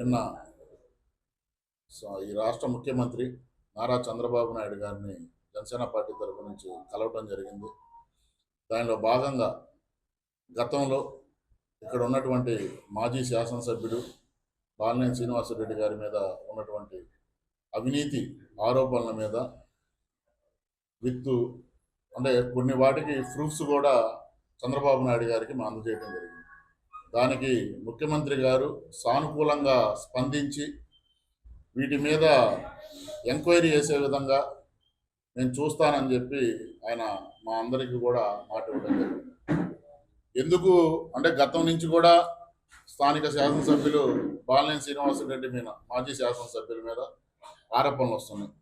నిన్న ఈ రాష్ట్ర ముఖ్యమంత్రి నారా చంద్రబాబు నాయుడు గారిని జనసేన పార్టీ తరపు నుంచి కలవటం జరిగింది. దానిలో భాగంగా గతంలో ఇక్కడ ఉన్నటువంటి మాజీ శాసనసభ్యుడు బాలినేని శ్రీనివాసరెడ్డి గారి మీద ఉన్నటువంటి అవినీతి ఆరోపణల మీద విత్ అంటే కొన్ని వాటికి ప్రూఫ్స్ కూడా చంద్రబాబు నాయుడు గారికి మా అందజేయడం జరిగింది. దానికి ముఖ్యమంత్రి గారు సానుకూలంగా స్పందించి వీటి మీద ఎంక్వైరీ చేసే విధంగా నేను చూస్తానని చెప్పి ఆయన మా అందరికీ కూడా మాట ఇవ్వడం జరిగింది. ఎందుకు అంటే గతం నుంచి కూడా స్థానిక శాసనసభ్యులు బాలినేని శ్రీనివాసరెడ్డి మీద మాజీ శాసనసభ్యుల మీద ఆరోపణలు వస్తున్నాయి.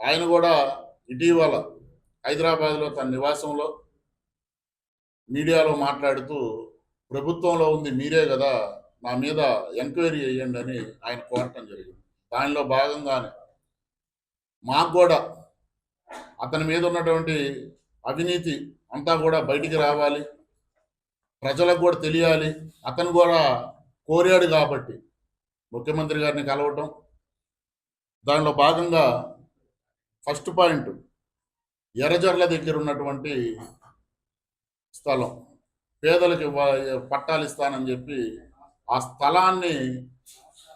ఆయన కూడా ఇటీవల హైదరాబాద్లో తన నివాసంలో మీడియాలో మాట్లాడుతూ ప్రభుత్వంలో ఉంది మీరే కదా నా మీద ఎంక్వైరీ చేయండి అని ఆయన కోరటం జరిగింది. దానిలో భాగంగానే మాకు కూడా అతని మీద ఉన్నటువంటి అవినీతి అంతా కూడా బయటికి రావాలి. ప్రజలకు కూడా తెలియాలి. అతను కూడా కోరాడు కాబట్టి ముఖ్యమంత్రి గారిని కలవటం. దానిలో భాగంగా ఫస్ట్ పాయింట్ ఎర్రజర్ల దగ్గర ఉన్నటువంటి స్థలం. పేదలకు పట్టాలు ఇస్తానని చెప్పి ఆ స్థలాన్ని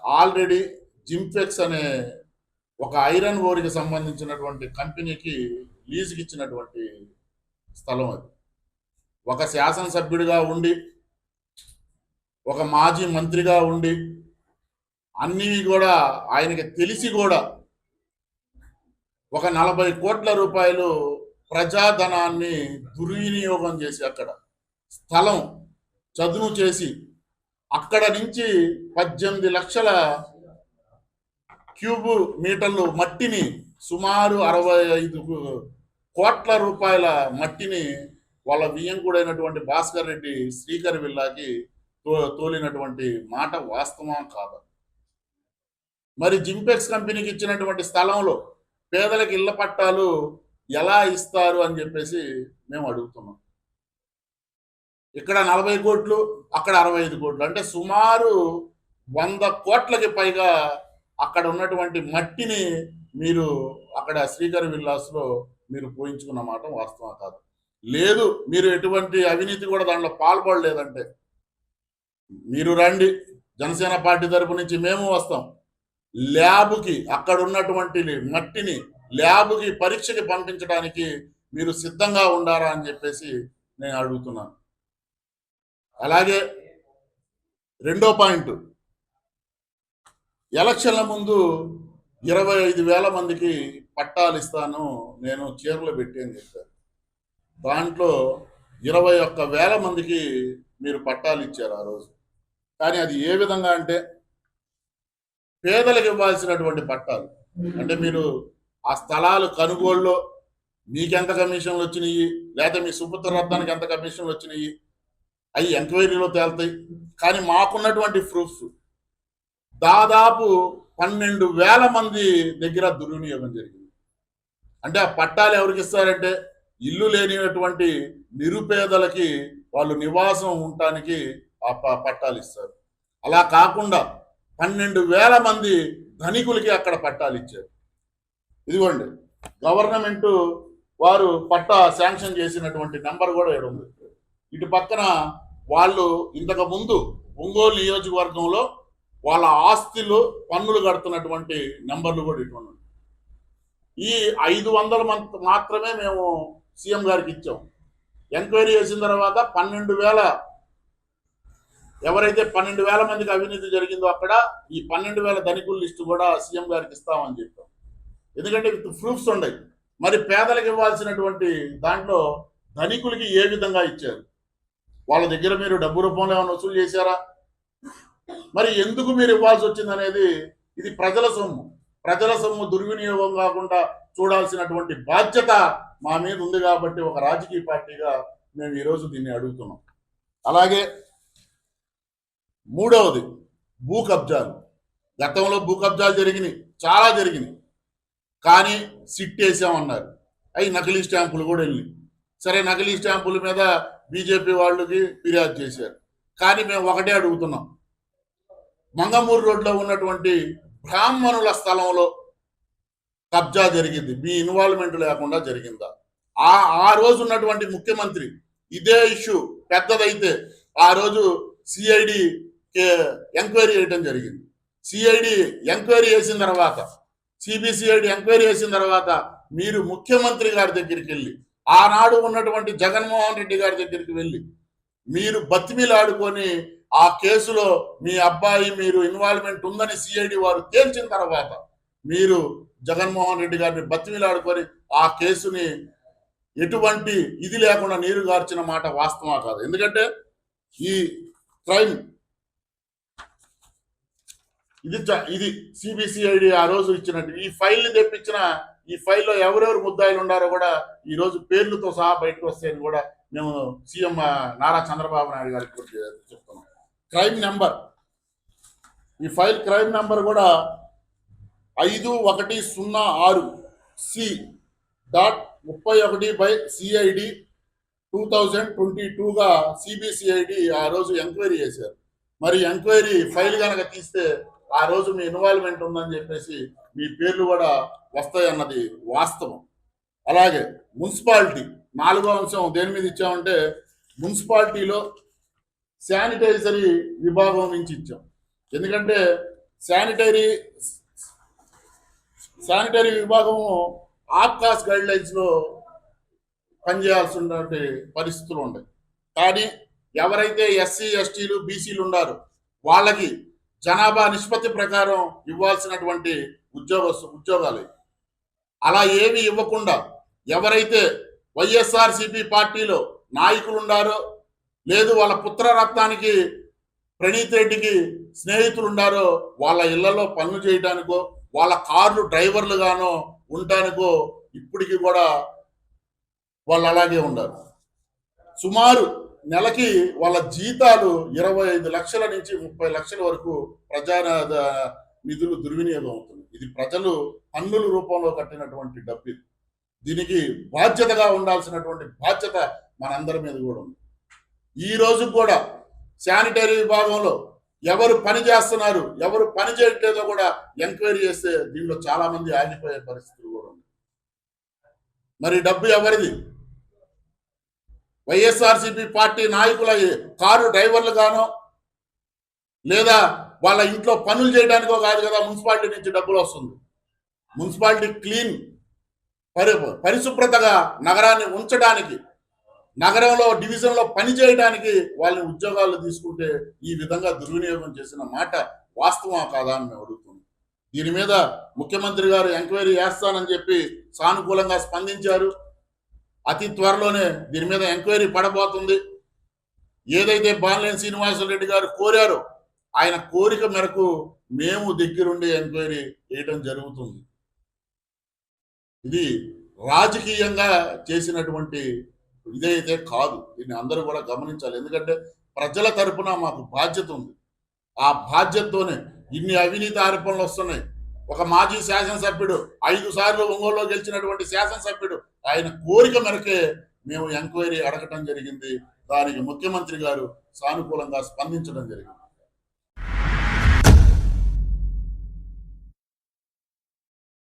ఆల్రెడీ జింఫెక్స్ అనే ఒక ఐరన్ ఓరికి సంబంధించినటువంటి కంపెనీకి లీజుకి ఇచ్చినటువంటి స్థలం అది. ఒక శాసనసభ్యుడిగా ఉండి ఒక మాజీ మంత్రిగా ఉండి అన్నీ కూడా ఆయనకి తెలిసి కూడా ఒక నలభై కోట్ల రూపాయలు ప్రజాధనాన్ని దుర్వినియోగం చేసి అక్కడ స్థలం చదును చేసి అక్కడ నుంచి పద్దెనిమిది లక్షల క్యూబ్ మీటర్లు మట్టిని సుమారు అరవై ఐదు కోట్ల రూపాయల మట్టిని వాళ్ళ వియ్యంకుడైనటువంటి భాస్కర్ రెడ్డి శ్రీకర్ విల్లాకి తో తోలినటువంటి మాట వాస్తవం కాదు. మరి జింపెక్స్ కంపెనీకి ఇచ్చినటువంటి స్థలంలో పేదలకు ఇళ్ళ పట్టాలు ఎలా ఇస్తారు అని చెప్పేసి మేము అడుగుతున్నాం. ఇక్కడ నలభై కోట్లు అక్కడ అరవై ఐదు కోట్లు. అంటే సుమారు వంద కోట్లకి పైగా అక్కడ ఉన్నటువంటి మట్టిని మీరు అక్కడ శ్రీకర్ విల్లాస్లో మీరు పోయించుకున్న మాట వాస్తవం కాదు. లేదు మీరు ఎటువంటి అవినీతి కూడా దాంట్లో పాల్పడలేదంటే. మీరు రండి జనసేన పార్టీ తరపు నుంచి మేము వస్తాం. ల్యాబ్కి అక్కడ ఉన్నటువంటి మట్టిని ల్యాబ్కి పరీక్షకి పంపించడానికి మీరు సిద్ధంగా ఉండారా అని చెప్పేసి నేను అడుగుతున్నాను. అలాగే రెండో పాయింట్. ఎలక్షన్ల ముందు ఇరవై ఐదు వేల మందికి పట్టాలు ఇస్తాను నేను చీరలు పెట్టి అని చెప్పారు. దాంట్లో ఇరవై ఒక్క వేల మందికి మీరు పట్టాలు ఇచ్చారు ఆ రోజు. కానీ అది ఏ విధంగా అంటే పేదలకు ఇవ్వాల్సినటువంటి పట్టాలు. అంటే మీరు ఆ స్థలాలు కొనుగోలులో మీకెంత కమిషన్లు వచ్చినాయి లేదా మీ సుపుత్ర రత్నానికి ఎంత కమిషన్లు వచ్చినాయి అవి ఎంక్వైరీలో తేలుతాయి. కానీ మాకున్నటువంటి ప్రూఫ్స్. దాదాపు పన్నెండు వేల మంది దగ్గర దుర్వినియోగం జరిగింది. అంటే ఆ పట్టాలు ఎవరికి ఇస్తారంటే ఇల్లు లేనిటువంటి నిరుపేదలకి వాళ్ళు నివాసం ఉండటానికి ఆ ప- పట్టాలు ఇస్తారు. అలా కాకుండా పన్నెండు వేల మంది ధనికులకి అక్కడ పట్టాలు ఇచ్చారు. ఇదిగోండి గవర్నమెంట్ వారు పట్టా శాంక్షన్ చేసినటువంటి నెంబర్ కూడా ఇక్కడ ఉంది. ఇటు పక్కన వాళ్ళు ఇంతకు ముందు ఒంగోలు నియోజకవర్గంలో వాళ్ళ ఆస్తులు పన్నులు కడుతున్నటువంటి నెంబర్లు కూడా ఇటువంటి ఉన్నాయి. ఈ ఐదు వందల మంత్ మాత్రమే మేము సీఎం గారికి ఇచ్చాం. ఎంక్వైరీ చేసిన తర్వాత పన్నెండు వేల ఎవరైతే పన్నెండు వేల మందికి అవినీతి జరిగిందో అక్కడ ఈ పన్నెండు వేల ధనికుల లిస్టు కూడా సీఎం గారికి ఇస్తామని చెప్పాం. ఎందుకంటే విత్ ప్రూఫ్స్ ఉన్నాయి మరి పేదలకు ఇవ్వాల్సినటువంటి దాంట్లో ధనికులకి ఏ విధంగా ఇచ్చారు? వాళ్ళ దగ్గర మీరు డబ్బు రూపంలో ఏమైనా వసూలు చేశారా? మరి ఎందుకు మీరు ఇవ్వాల్సి వచ్చిందనేది ఇది ప్రజల సొమ్ము. ప్రజల సొమ్ము దుర్వినియోగం కాకుండా చూడాల్సినటువంటి బాధ్యత మా మీద ఉంది కాబట్టి ఒక రాజకీయ పార్టీగా మేము ఈరోజు దీన్ని అడుగుతున్నాం. అలాగే మూడవది భూ కబ్జాలు. గతంలో భూ కబ్జాలు జరిగినాయి చాలా జరిగినాయి. కానీ సిట్ వేసామన్నారు అవి నకిలీ స్టాంపులు కూడా వెళ్ళినాయి. సరే నకిలీ స్టాంపుల మీద బీజేపీ వాళ్ళకి ఫిర్యాదు చేశారు. కానీ మేము ఒకటే అడుగుతున్నాం. మంగమూరు రోడ్లో ఉన్నటువంటి బ్రాహ్మణుల స్థలంలో కబ్జా జరిగింది. మీ ఇన్వాల్వ్మెంట్ లేకుండా జరిగిందా? ఆ ఆ రోజు ఉన్నటువంటి ముఖ్యమంత్రి ఇదే ఇష్యూ పెద్దదైతే ఆ రోజు సిఐడి ఎంక్వైరీ చేయడం జరిగింది. సిఐడి ఎంక్వైరీ చేసిన తర్వాత సిబిసిఐడి ఎంక్వైరీ చేసిన తర్వాత మీరు ముఖ్యమంత్రి గారి దగ్గరికి వెళ్ళి ఆనాడు ఉన్నటువంటి జగన్మోహన్ రెడ్డి గారి దగ్గరికి వెళ్ళి మీరు బతిమిలాడుకొని ఆ కేసులో మీ అబ్బాయి మీరు ఇన్వాల్వ్మెంట్ ఉందని సిఐడి వారు తేల్చిన తర్వాత మీరు జగన్మోహన్ రెడ్డి గారిని బతిమిలాడుకొని ఆ కేసుని ఎటువంటి ఇది లేకుండా నీరు గార్చిన మాట వాస్తవం కాదు. ఎందుకంటే ఈ క్రైమ్ ఇది ఇది సిబిసిఐడి ఆ రోజు ఇచ్చినట్టు ఈ ఫైల్ని తెప్పించిన ఈ ఫైల్లో ఎవరెవరు ముద్దాయిలు ఉన్నారో కూడా ఈ రోజు పేర్లతో సహా బయటకు వస్తాయని కూడా మేము సీఎం నారా చంద్రబాబు నాయుడు గారికి చెప్తున్నాం. Crime number. ఈ ఫైల్ క్రైమ్ నెంబర్ కూడా ఐదు ఒకటి సున్నా ఆరు సి డాట్ ముప్పై ఒకటి by CID two thousand twenty టూగా సిబిసిఐడి ఆ రోజు ఎంక్వైరీ చేశారు. మరి ఎంక్వైరీ ఫైల్ కనుక తీస్తే ఆ రోజు మీ ఇన్వాల్వ్మెంట్ ఉందని చెప్పేసి మీ పేర్లు కూడా వస్తాయన్నది వాస్తవం. అలాగే మున్సిపాలిటీ నాలుగో అంశం దేని మీద ఇచ్చామంటే మున్సిపాలిటీలో శానిటైజరీ విభాగం నుంచి ఇచ్చాం. ఎందుకంటే శానిటరీ శానిటరీ విభాగము ఆప్కాస్ గైడ్ లైన్స్ పనిచేయాల్సినటువంటి పరిస్థితులు ఉన్నాయి కానీ ఎవరైతే ఎస్సీ ఎస్టీలు బీసీలు ఉన్నారో వాళ్ళకి జనాభా నిష్పత్తి ప్రకారం ఇవ్వాల్సినటువంటి ఉద్యోగ ఉద్యోగాలు అలా ఏమీ ఇవ్వకుండా ఎవరైతే వైఎస్ఆర్సిపి పార్టీలో నాయకులు ఉన్నారో లేదు వాళ్ళ పుత్రరత్నానికి ప్రణీత్ రెడ్డికి స్నేహితులు ఉన్నారో వాళ్ళ ఇళ్ళలో పనులు చేయడానికో వాళ్ళ కార్లు డ్రైవర్లుగానో ఉండటానికో ఇప్పటికీ కూడా వాళ్ళు అలాగే ఉన్నారు సుమారు నెలకి వాళ్ళ జీతాలు ఇరవై ఐదు లక్షల నుంచి ముప్పై లక్షల వరకు ప్రజా నిధులు దుర్వినియోగం అవుతుంది. ఇది ప్రజలు పన్నుల రూపంలో కట్టినటువంటి డబ్బు ఇది. దీనికి బాధ్యతగా ఉండాల్సినటువంటి బాధ్యత మనందరి మీద కూడా ఉంది. ఈ రోజు కూడా శానిటరీ విభాగంలో ఎవరు పని చేస్తున్నారు ఎవరు పని చేయట్లేదో కూడా ఎంక్వైరీ చేస్తే దీనిలో చాలా మంది ఆగిపోయే పరిస్థితులు కూడా ఉంది మరి డబ్బు ఎవరిది? వైఎస్ఆర్సీపీ పార్టీ నాయకుల కారు డ్రైవర్లుగానో లేదా వాళ్ళ ఇంట్లో పనులు చేయడానికో కాదు కదా మున్సిపాలిటీ నుంచి డబ్బులు వస్తుంది. మున్సిపాలిటీ క్లీన్ పరి పరిశుభ్రతగా నగరాన్ని ఉంచడానికి నగరంలో డివిజన్లో పని చేయడానికి వాళ్ళని ఉద్యోగాలు తీసుకుంటే ఈ విధంగా దుర్వినియోగం చేసిన మాట వాస్తవం కాదా అని మేము అడుగుతున్నాం. దీని మీద ముఖ్యమంత్రి గారు ఎంక్వైరీ చేస్తానని చెప్పి సానుకూలంగా స్పందించారు. అతి త్వరలోనే దీని మీద ఎంక్వైరీ పడబోతుంది. ఏదైతే బాలినేని శ్రీనివాసరెడ్డి గారు కోరారో ఆయన కోరిక మేరకు మేము దగ్గరుండి ఎంక్వైరీ చేయడం జరుగుతుంది. ఇది రాజకీయంగా చేసినటువంటి ఇదైతే కాదు. దీన్ని అందరూ కూడా గమనించాలి. ఎందుకంటే ప్రజల తరపున మాకు బాధ్యత ఉంది. ఆ బాధ్యతతోనే ఇన్ని అవినీతి ఆరోపణలు వస్తున్నాయి. ఒక మాజీ శాసనసభ్యుడు ఐదు సార్లు ఒంగోలులో గెలిచినటువంటి శాసనసభ్యుడు ఆయన కోరిక మేరకే మేము ఎంక్వైరీ అడగటం జరిగింది. దానికి ముఖ్యమంత్రి గారు సానుకూలంగా స్పందించడం జరిగింది.